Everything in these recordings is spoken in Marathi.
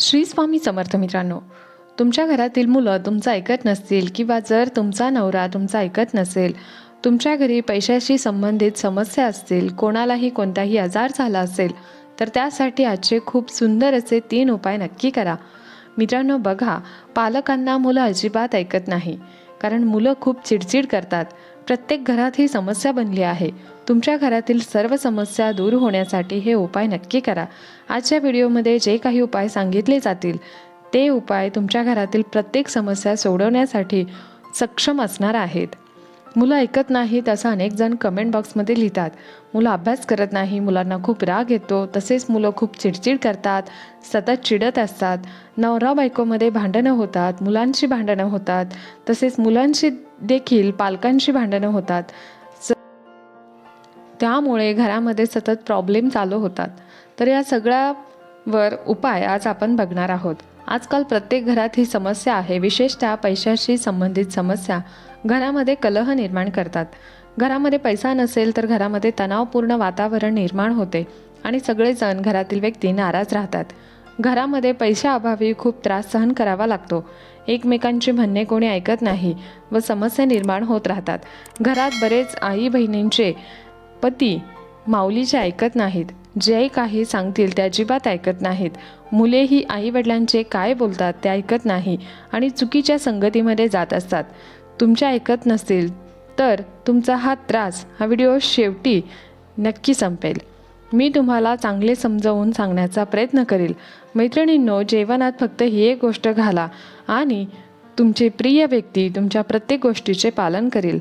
श्री स्वामी समर्थ मित्रांनो तुमच्या घरातील मुलं तुमचं ऐकत नसतील किंवा जर तुमचा नवरा तुमचं ऐकत नसेल तुमच्या घरी पैशाशी संबंधित समस्या असतील कोणालाही कोणताही आजार झाला असेल तर त्यासाठी आजचे खूप सुंदर असे तीन उपाय नक्की करा. मित्रांनो बघा पालकांना मुलं अजिबात ऐकत नाही कारण मुलं खूप चिडचिड करतात. प्रत्येक घरात ही समस्या बनली आहे. तुमच्या घरातील सर्व समस्या दूर होण्यासाठी हे उपाय नक्की करा. आजच्या व्हिडिओमध्ये जे काही उपाय सांगितले जातील ते उपाय तुमच्या घरातील प्रत्येक समस्या सोडवण्यासाठी सक्षम असणार आहेत. मुलं ऐकत नाहीत असं अनेक जण कमेंट बॉक्समध्ये लिहितात. मुलं अभ्यास करत नाही मुलांना खूप राग येतो तसेच मुलं खूप चिडचिड करतात सतत चिडत असतात. नवरा बायकोमध्ये भांडणं होतात मुलांची भांडणं होतात तसेच मुलांशी देखील पालकांशी भांडणं होतात. त्यामुळे घरामध्ये सतत प्रॉब्लेम चालू होतात. तर या सगळ्यावर उपाय आज आपण बघणार आहोत. आजकाल प्रत्येक घरात ही समस्या आहे. विशेषतः पैशाशी संबंधित समस्या. घरामध्ये कलह निर्माण करतात. घरामध्ये पैसा नसेल तर घरामध्ये तणावपूर्ण वातावरण निर्माण होते आणि सगळेजण घरातील व्यक्ती नाराज राहतात. घरामध्ये पैशाअभावी खूप त्रास सहन करावा लागतो. एकमेकांचे म्हणणे कोणी ऐकत नाही व समस्या निर्माण होत राहतात. घरात बरेच आई बहिणींचे पती माऊलीचे ऐकत नाहीत. जे काही सांगतील ते अजिबात ऐकत नाहीत. मुलेही आईवडिलांचे काय बोलतात ते ऐकत नाही आणि चुकीच्या संगतीमध्ये जात असतात. तुमच्या ऐकत नसतील तर तुमचा हा त्रास हा व्हिडिओ शेवटी नक्की संपेल. मी तुम्हाला चांगले समजावून सांगण्याचा प्रयत्न करेल. मैत्रिणींनो जेवणात फक्त ही एक गोष्ट घाला आणि तुमचे प्रिय व्यक्ती तुमच्या प्रत्येक गोष्टीचे पालन करेल.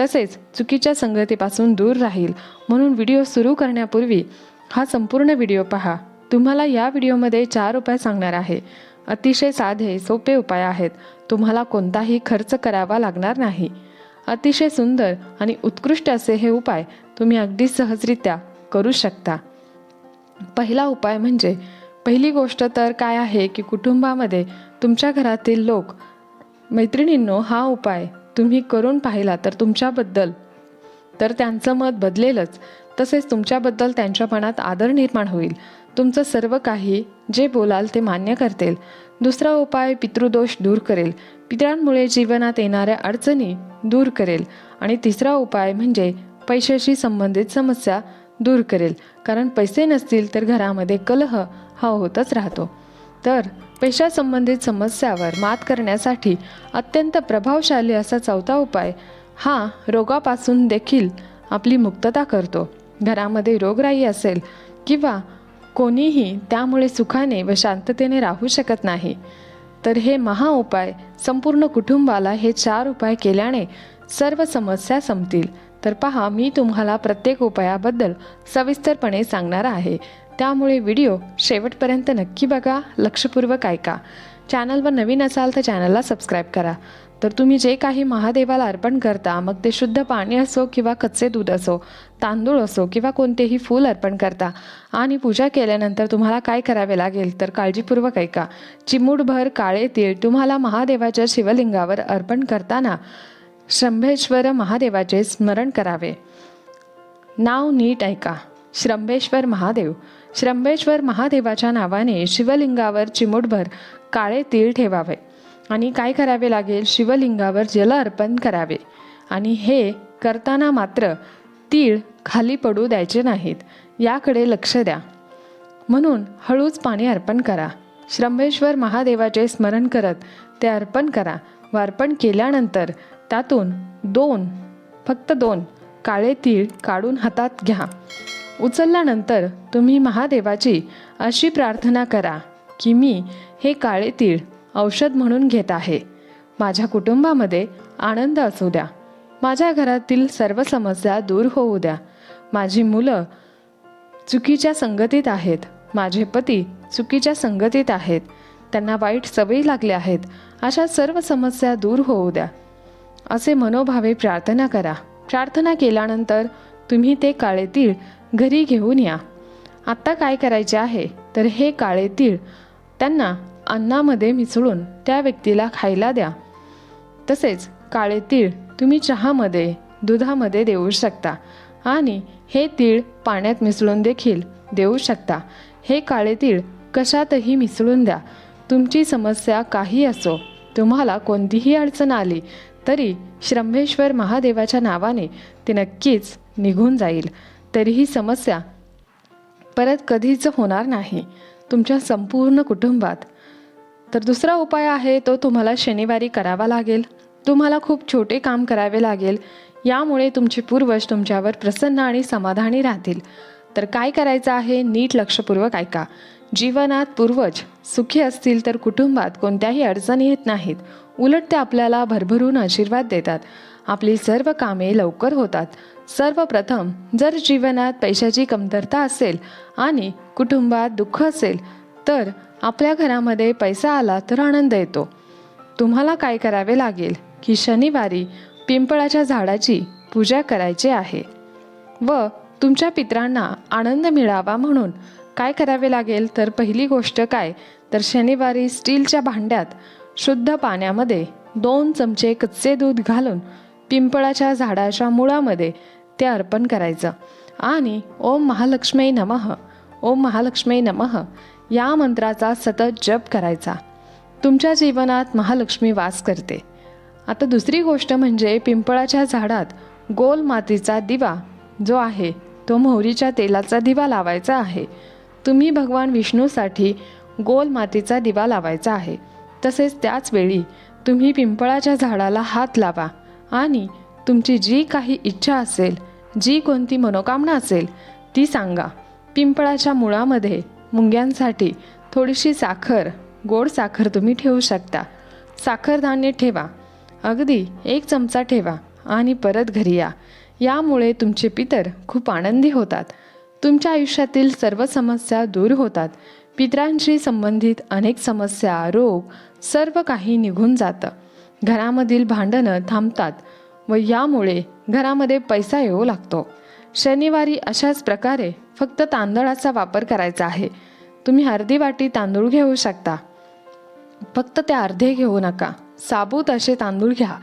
तसेच चुकीच्या संगतीपासून दूर राहील. म्हणून व्हिडिओ सुरू करण्यापूर्वी हा संपूर्ण व्हिडिओ पहा. तुम्हाला या व्हिडिओमध्ये चार उपाय सांगणार आहे. अतिशय साधे सोपे उपाय आहेत. तुम्हाला कोणताही खर्च करावा लागणार नाही. अतिशय सुंदर आणि उत्कृष्ट असे हे उपाय तुम्ही अगदी सहजरित्या करू शकता. पहिला उपाय म्हणजे पहिली गोष्ट तर काय आहे की कुटुंबामध्ये तुमच्या घरातील लोक मैत्रिणींनो हा उपाय तुम्ही करून पाहिला तर तुमच्याबद्दल तर त्यांचं मत बदलेलच. तसेच तुमच्याबद्दल त्यांच्या मनात आदर निर्माण होईल. तुमचं सर्व काही जे बोलाल ते मान्य करतील. दुसरा उपाय पितृदोष दूर करेल. पितरांमुळे जीवनात येणाऱ्या अडचणी दूर करेल. आणि तिसरा उपाय म्हणजे पैशाशी संबंधित समस्या दूर करेल. कारण पैसे नसतील तर घरामध्ये कलह हा होतच राहतो. तर पैशासंबंधित समस्यावर मात करण्यासाठी अत्यंत प्रभावशाली असा चौथा उपाय हा रोगापासून देखील आपली मुक्तता करतो. घरामध्ये रोगराई असेल किंवा कोणीही त्यामुळे सुखाने व शांततेने राहू शकत नाही. तर हे महा उपाय संपूर्ण कुटुंबाला हे चार उपाय केल्याने सर्व समस्या संपतील. तर पहा मी तुम्हाला प्रत्येक उपायाबद्दल सविस्तरपणे सांगणार आहे. त्यामुळे व्हिडिओ शेवटपर्यंत नक्की बघा. लक्षपूर्वक ऐका. चॅनलवर नवीन असाल तर चॅनलला सबस्क्राईब करा. तर तुम्ही जे काही महादेवाला अर्पण करता मग ते शुद्ध पाणी असो किंवा कच्चे दूध असो तांदूळ असो किंवा कोणतेही फूल अर्पण करता. आणि पूजा केल्यानंतर तुम्हाला काय करावे लागेल तर काळजीपूर्वक ऐका. चिमूटभर काळे तीळ तुम्हाला महादेवाच्या शिवलिंगावर अर्पण करताना श्रंभेश्वर महादेवाचे स्मरण करावे. नाव नीट ऐका. श्रंभेश्वर महादेव. श्रंभेश्वर महादेवाच्या नावाने शिवलिंगावर चिमूटभर काळे तीळ ठेवावे. आणि काय करावे लागेल? शिवलिंगावर जल अर्पण करावे. आणि हे करताना मात्र तीळ खाली पडू द्यायचे नाहीत. याकडे लक्ष द्या. म्हणून हळूच पाणी अर्पण करा. श्रंभेश्वर महादेवाचे स्मरण करत ते अर्पण करा. व अर्पण केल्यानंतर त्यातून दोन फक्त दोन काळे तीळ काढून हातात घ्या. उचलल्यानंतर तुम्ही महादेवाची अशी प्रार्थना करा की मी हे काळे तीळ औषध म्हणून घेत आहे. माझ्या कुटुंबामध्ये आनंद असू द्या. माझ्या घरातील सर्व समस्या दूर होऊ द्या. माझी मुलं चुकीच्या संगतीत आहेत. माझे पती चुकीच्या संगतीत आहेत. त्यांना वाईट सवयी लागल्या आहेत. अशा सर्व समस्या दूर होऊ द्या. असे मनोभावे प्रार्थना करा. प्रार्थना केल्यानंतर तुम्ही ते काळे तीळ घरी घेऊन या. आत्ता काय करायचे आहे? तर हे काळे तीळ त्यांना अन्नामध्ये मिसळून त्या व्यक्तीला खायला द्या. तसेच काळे तीळ तुम्ही चहामध्ये दुधामध्ये देऊ शकता आणि हे तीळ पाण्यात मिसळून देखील देऊ शकता. हे काळे तीळ कशातही मिसळून द्या. तुमची समस्या काही असो तुम्हाला कोणतीही अडचण आली तरी श्रंभेश्वर महादेवाच्या नावाने ती नक्कीच निघून जाईल. तरीही समस्या परत कधीच होणार नाही. तुमच्या संपूर्ण कुटुंबात तर दुसरा उपाय आहे तो तुम्हाला शनिवारी करावा लागेल. तुम्हाला खूप छोटे काम करावे लागेल. यामुळे तुमचे पूर्वज तुमच्यावर प्रसन्न आणि समाधानी राहतील. तर काय करायचं आहे नीट लक्षपूर्वक ऐका. जीवनात पूर्वज सुखी असतील तर कुटुंबात कोणत्याही अडचणी येत नाहीत. उलट ते आपल्याला भरभरून आशीर्वाद देतात. आपली सर्व कामे लवकर होतात. सर्वप्रथम जर जीवनात पैशाची कमतरता असेल आणि कुटुंबात दुःख असेल तर आपल्या घरामध्ये पैसा आला तर आनंद येतो. तुम्हाला काय करावे लागेल की शनिवारी पिंपळाच्या झाडाची पूजा करायची आहे व तुमच्या पित्रांना आनंद मिळावा म्हणून काय करावे लागेल? तर पहिली गोष्ट काय? तर शनिवारी स्टीलच्या भांड्यात शुद्ध पाण्यामध्ये दोन चमचे कच्चे दूध घालून पिंपळाच्या झाडाच्या मुळामध्ये ते अर्पण करायचं. आणि ओम महालक्ष्मी नमः ओम महालक्ष्मी नमः या मंत्राचा सतत जप करायचा. तुमच्या जीवनात महालक्ष्मी वास करते. आता दुसरी गोष्ट म्हणजे पिंपळाच्या झाडात गोल मातीचा दिवा जो आहे तो मोहरीच्या तेलाचा दिवा लावायचा आहे. तुम्ही भगवान विष्णूसाठी गोल मातीचा दिवा लावायचा आहे. तसेच त्याच वेळी तुम्ही पिंपळाच्या झाडाला हात लावा आणि तुमची जी काही इच्छा असेल जी कोणती मनोकामना असेल ती सांगा. पिंपळाच्या मुळामध्ये मुंग्यांसाठी थोडीशी साखर गोड साखर तुम्ही ठेवू शकता. साखरधान्य ठेवा. अगदी एक चमचा ठेवा आणि परत घरी या. यामुळे तुमचे पितर खूप आनंदी होतात. तुमच्या आयुष्यातील सर्व समस्या दूर होतात. पितरांशी संबंधित अनेक समस्या रोग सर्व काही निघून जातं. घरामधील भांडणं थांबतात व यामुळे घरामध्ये पैसा येऊ लागतो. शनिवारी अशाच प्रकारे फक्त तांदळाचा वापर करायचा आहे. तुम्ही अर्धी वाटी तांदूळ घेऊ शकता. फक्त ते अर्धे घेऊ नका. साबूत असे तांदूळ घ्या.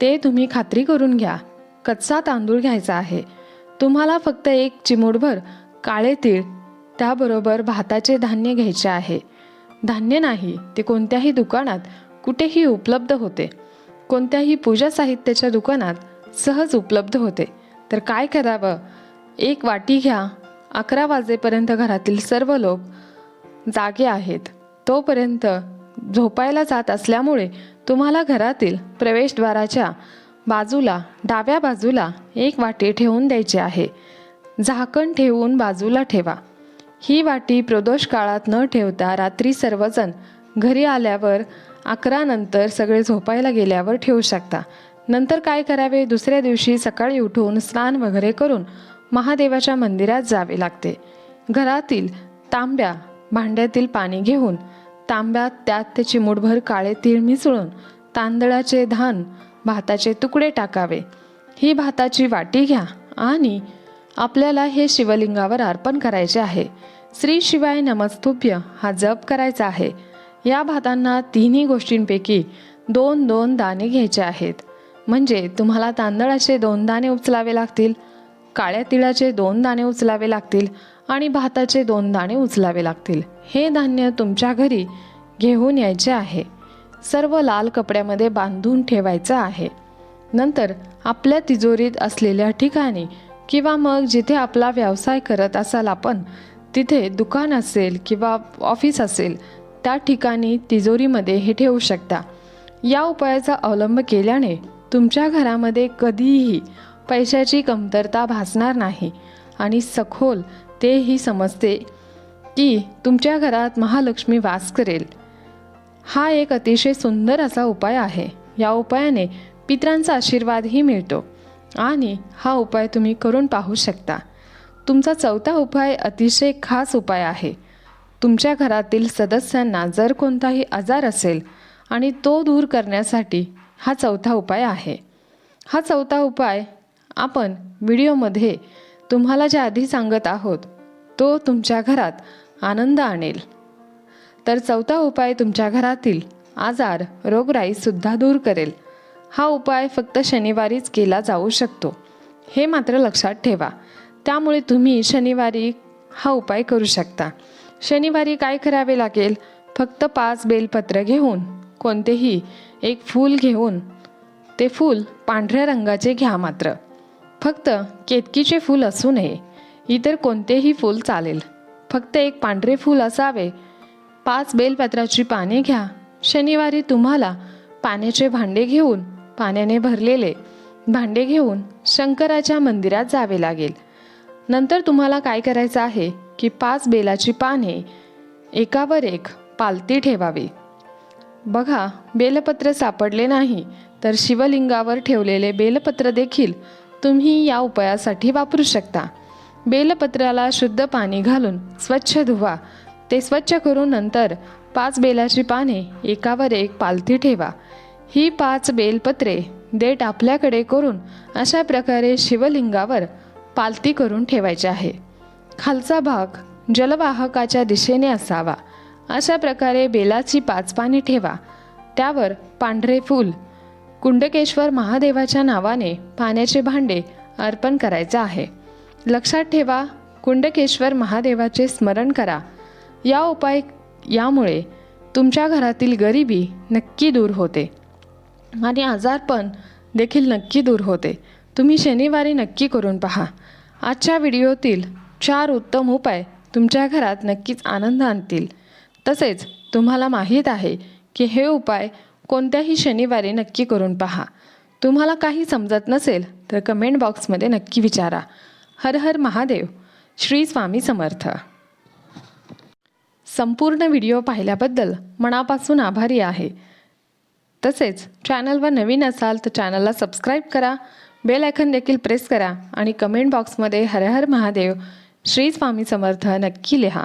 ते तुम्ही खात्री करून घ्या. कच्चा तांदूळ घ्यायचा आहे. तुम्हाला फक्त एक चिमूटभर काळे तीळ त्याबरोबर भाताचे धान्य घ्यायचे आहे. धान्य नाही ते कोणत्याही दुकानात कुठेही उपलब्ध होते. कोणत्याही पूजा साहित्याच्या दुकानात सहज उपलब्ध होते. तर काय करावं? एक वाटी घ्या. अकरा वाजेपर्यंत घरातील सर्व लोक जागे आहेत. तोपर्यंत झोपायला जात असल्यामुळे तुम्हाला घरातील प्रवेशद्वाराच्या बाजूला डाव्या बाजूला एक वाटी ठेवून द्यायची आहे. झाकण ठेवून बाजूला ठेवा. ही वाटी प्रदोष काळात न ठेवता रात्री सर्वजण घरी आल्यावर अकरा नंतर सगळे झोपायला गेल्यावर ठेवू शकता. नंतर काय करावे? दुसऱ्या दिवशी सकाळी उठून स्नान वगैरे करून महादेवाच्या मंदिरात जावे लागते. घरातील तांब्या भांड्यातील पाणी घेऊन तांब्यात त्यात ते चिमूटभर काळे तीळ मिसळून तांदळाचे धान भाताचे तुकडे टाकावे. ही भाताची वाटी घ्या आणि आपल्याला हे शिवलिंगावर अर्पण करायचे आहे. श्री शिवाय नमस्तुभ्य हा जप करायचा आहे. या भातांना तिन्ही गोष्टींपैकी दोन दोन दाणे घ्यायचे आहेत. म्हणजे तुम्हाला तांदळाचे दोन दाणे उचलावे लागतील काळ्या तिळाचे दोन दाणे उचलावे लागतील आणि भाताचे दोन दाणे उचलावे लागतील. हे धान्य तुमच्या घरी घेऊन यायचे आहे. सर्व लाल कपड्यामध्ये बांधून ठेवायचं आहे. नंतर आपल्या तिजोरीत असलेल्या ठिकाणी किंवा मग जिथे आपला व्यवसाय करत असाल आपण तिथे दुकान असेल किंवा ऑफिस असेल त्या ठिकाणी तिजोरीमध्ये हे ठेवू शकता. या उपायाचा अवलंब केल्याने तुमच्या घरामध्ये कधीही पैशाची कमतरता भासणार नाही आणि सखोल तेही समजते की तुमच्या घरात महालक्ष्मी वास करेल. हा एक अतिशय सुंदर असा उपाय आहे. या उपायाने पित्रांचा आशीर्वादही मिळतो आणि हा उपाय तुम्ही करून पाहू शकता. तुमचा चौथा उपाय अतिशय खास उपाय आहे. तुमच्या घरातील सदस्यांना जर कोणताही आजार असेल आणि तो दूर करण्यासाठी हा चौथा उपाय आहे. हा चौथा उपाय आपण व्हिडिओमध्ये तुम्हाला ज्या आधी सांगत आहोत तो तुमच्या घरात आनंद आणेल. तर चौथा उपाय तुमच्या घरातील आजार रोगराईसुद्धा दूर करेल. हा उपाय फक्त शनिवारीच केला जाऊ शकतो. हे मात्र लक्षात ठेवा. त्यामुळे तुम्ही शनिवारी हा उपाय करू शकता. शनिवारी काय करावे लागेल? फक्त पाच बेलपत्र घेऊन कोणतेही एक फूल घेऊन ते फूल पांढऱ्या रंगाचे घ्या मात्र. फक्त केतकीचे फूल असू नये इतर कोणतेही फूल चालेल. फक्त एक पांढरे फूल असावे. पाच बेलपत्राची पाने घ्या. शनिवारी तुम्हाला पाण्याचे भांडे घेऊन पाण्याने भरलेले भांडे घेऊन शंकराच्या मंदिरात जावे लागेल. नंतर तुम्हाला काय करायचं आहे की पाच बेलाची पाने एकावर एक पालती ठेवावी. बघा बेलपत्र सापडले नाही तर शिवलिंगावर ठेवलेले बेलपत्र देखील तुम्ही या उपायासाठी वापरू शकता. बेलपत्राला शुद्ध पाणी घालून स्वच्छ धुवा. ते स्वच्छ करून नंतर पाच बेलाची पाने एकावर एक पालथी ठेवा. ही पाच बेलपत्रे देठ आपल्याकडे करून अशा प्रकारे शिवलिंगावर पालती करून ठेवायची आहे. खालचा भाग जलवाहकाच्या दिशेने असावा. अशा प्रकारे बेलाची पाच पाने ठेवा. त्यावर पांढरे फूल कुंडकेश्वर महादेवाच्या नावाने पाण्याचे भांडे अर्पण करायचं आहे. लक्षात ठेवा कुंडकेश्वर महादेवाचे स्मरण करा. या उपाय यामुळे तुमच्या घरातील गरिबी नक्की दूर होते. आणि आजारपण देखील नक्की दूर होते. तुम्ही शनिवारी नक्की करून पहा. आजच्या व्हिडिओतील चार उत्तम उपाय तुमच्या घरात नक्कीच आनंद आणतील. तसेच तुम्हाला माहीत आहे की हे उपाय कोणत्याही शनिवारी नक्की करून पहा. तुम्हाला काही समजत नसेल तर कमेंट बॉक्समध्ये नक्की विचारा. हर हर महादेव. श्री स्वामी समर्थ. संपूर्ण व्हिडिओ पाहिल्याबद्दल मनापासून आभारी आहे. तसेच चॅनलवर नवीन असाल तर चॅनलला सबस्क्राईब करा. बेल आयकन देखील प्रेस करा आणि कमेंट बॉक्समध्ये हर हर महादेव श्री स्वामी समर्थ नक्की लिहा.